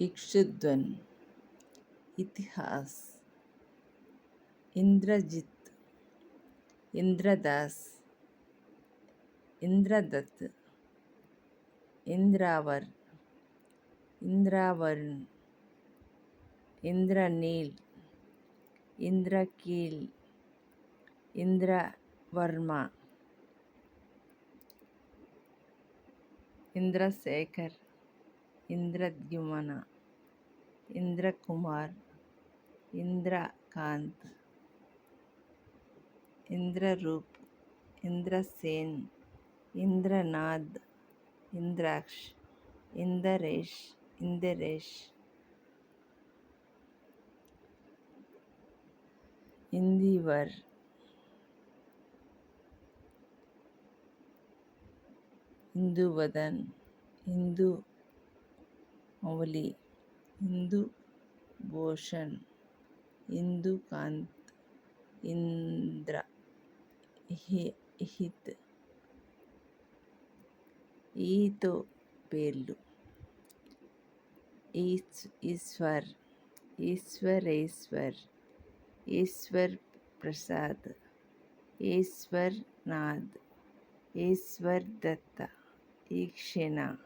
इक्षुद्वन इतिहास इंद्रजित इंद्रदास इंद्रदत्त इंद्रावर इंद्रावरुण इंद्रनील इंद्रकील इंद्रवर्मा इंद्रशेखर। इंद्रद्युमन इंद्र कुमार इंद्रकांत इंद्र रूप इंद्रसेन इंद्रनाद इंद्राक्ष इंद्रेश इंद्रेश इंदिवर इंदुवदन इंदु మౌలి ఇందు భూషణ్ ఇందుకాంత్ ఇంద్ర హిత్. ఈతో పేర్లు. ఈశ్వర్ ఈశ్వరేశ్వర్ ఈశ్వర్ ప్రసాద్ ఈశ్వర్ నాథ్ ఈశ్వర్ దత్త ఈక్షణ.